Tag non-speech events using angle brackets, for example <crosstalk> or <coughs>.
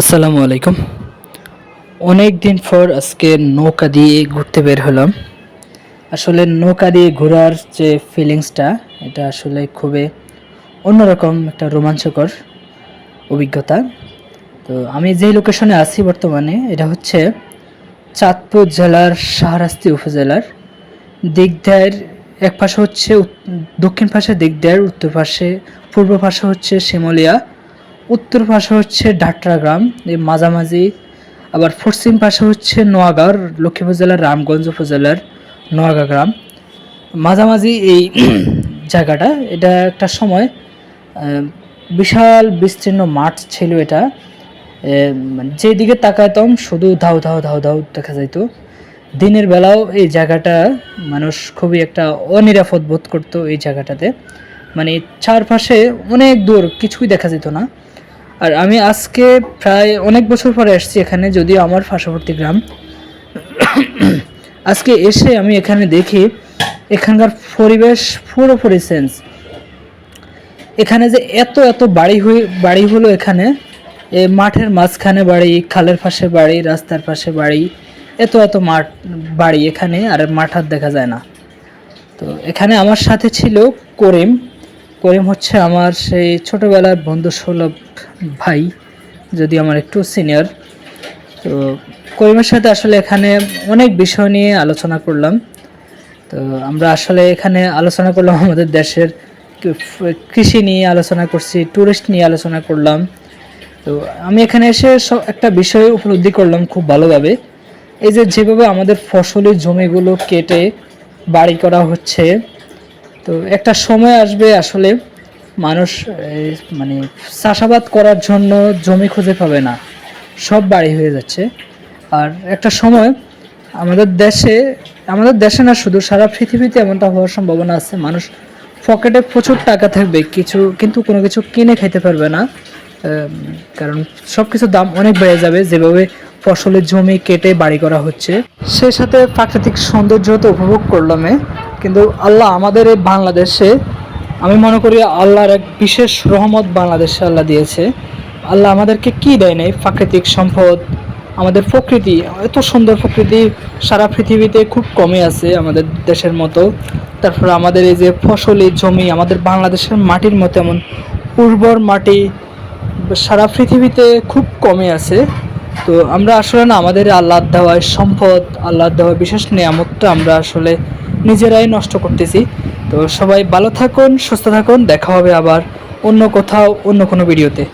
আসসালামু আলাইকুম। অনেক দিন পর আজকে নৌকা দিয়ে ঘুরতে বের হলাম। আসলে নৌকা দিয়ে ঘোরার যে ফিলিংসটা এটা আসলে খুবই অন্যরকম একটা রোমাঞ্চকর অভিজ্ঞতা। তো আমি যে লোকেশনে আছি বর্তমানে, এটা হচ্ছে চাঁদপুর জেলার শাহরাস্তি উপজেলার দিগদার এক পাশে হচ্ছে দক্ষিণ পাশে দিগদায়ের উত্তর পাশে, পূর্ব পাশে হচ্ছে শিমলিয়া উত্তর পাশে হচ্ছে ডাটরা গ্রাম এই মাঝামাঝি। আবার পশ্চিম পাশে হচ্ছে নোয়াগাঁর লক্ষ্মীপুর জেলার রামগঞ্জ উপজেলার নোয়াগাঁ গ্রাম। মাঝামাঝি এই <clears throat> জায়গাটা, এটা একটা সময় বিশাল বিস্তীর্ণ মাঠ ছিল এটা। মানে যেদিকে তাকাতাম শুধু ধাউ ধাউ ধাউ ধাউ দেখা যাইতো। দিনের বেলাও এই জায়গাটা মানুষ খুবই একটা অনিরাপদ বোধ করতো এই জায়গাটাতে। মানে চারপাশে অনেক দূর, কিছুই দেখা যেত না। আর আমি আজকে প্রায় অনেক বছর পরে আসছি এখানে, যদিও আমার পার্শ্ববর্তী গ্রাম। <coughs> আজকে এসে আমি এখানে দেখি এখানকার পরিবেশ পুরোপুরি চেঞ্জ এখানে যে এত এত বাড়ি হয়ে বাড়ি হলো এখানে। এ মাঠের মাঝখানে বাড়ি, খালের পাশে বাড়ি, রাস্তার পাশে বাড়ি, এত এত মাঠ, বাড়ি এখানে, আর মাঠ আর দেখা যায় না। তো এখানে আমার সাথে ছিল করিম। করিম হচ্ছে আমার সেই ছোটোবেলার বন্ধু সুলভ ভাই যদি আমার একটু সিনিয়র তো করিমের সাথে আসলে এখানে অনেক বিষয় নিয়ে আলোচনা করলাম। তো আমরা আসলে এখানে আলোচনা করলাম আমাদের দেশের কৃষি নিয়ে আলোচনা করছি ট্যুরিস্ট নিয়ে আলোচনা করলাম। তো আমি এখানে এসে একটা বিষয় উপলব্ধি করলাম খুব ভালোভাবে। এই যে যেভাবে আমাদের ফসলের জমিগুলো কেটে বাড়ি করা হচ্ছে তো একটা সময় আসবে আসলে মানুষ মানে চাষাবাদ করার জন্য জমি খুঁজে পাবে না। সব বাড়ি হয়ে যাচ্ছে। আর একটা সময় আমাদের দেশে আমাদের দেশে না শুধু, সারা পৃথিবীতে এমনটা হওয়ার সম্ভাবনা আছে। মানুষ পকেটে প্রচুর টাকা থাকবে, কিছু, কিন্তু কোনো কিছু কিনে খেতে পারবে না। কারণ সব কিছুর দাম অনেক বেড়ে যাবে, যেভাবে ফসলের জমি কেটে বাড়ি করা হচ্ছে। সেই সাথে প্রাকৃতিক সৌন্দর্য তো উপভোগ করলাম। কিন্তু আল্লাহ আমাদের এই বাংলাদেশে, আমি মনে করি আল্লাহর এক বিশেষ রহমত বাংলাদেশে আল্লাহ দিয়েছে। আল্লাহ আমাদেরকে কি দেয় নাই? প্রাকৃতিক সম্পদ, আমাদের প্রকৃতি, এত সুন্দর প্রকৃতি সারা পৃথিবীতে খুব কমই আছে আমাদের দেশের মতো। তারপর আমাদের এই যে ফসলি জমি, আমাদের বাংলাদেশের মাটির মতো এমন উর্বর মাটি সারা পৃথিবীতে খুব কমে আছে। তো আমরা আসলে না, আমাদের আল্লাহ দেওয়ায় সম্পদ আল্লাহ দেওয়া বিশেষ নিয়ামতটা আমরা আসলে নিজেরাই নষ্ট করতেছি। তো সবাই ভালো থাকুন, সুস্থ থাকুন, দেখা হবে আবার অন্য কোথাও, অন্য কোনো ভিডিওতে।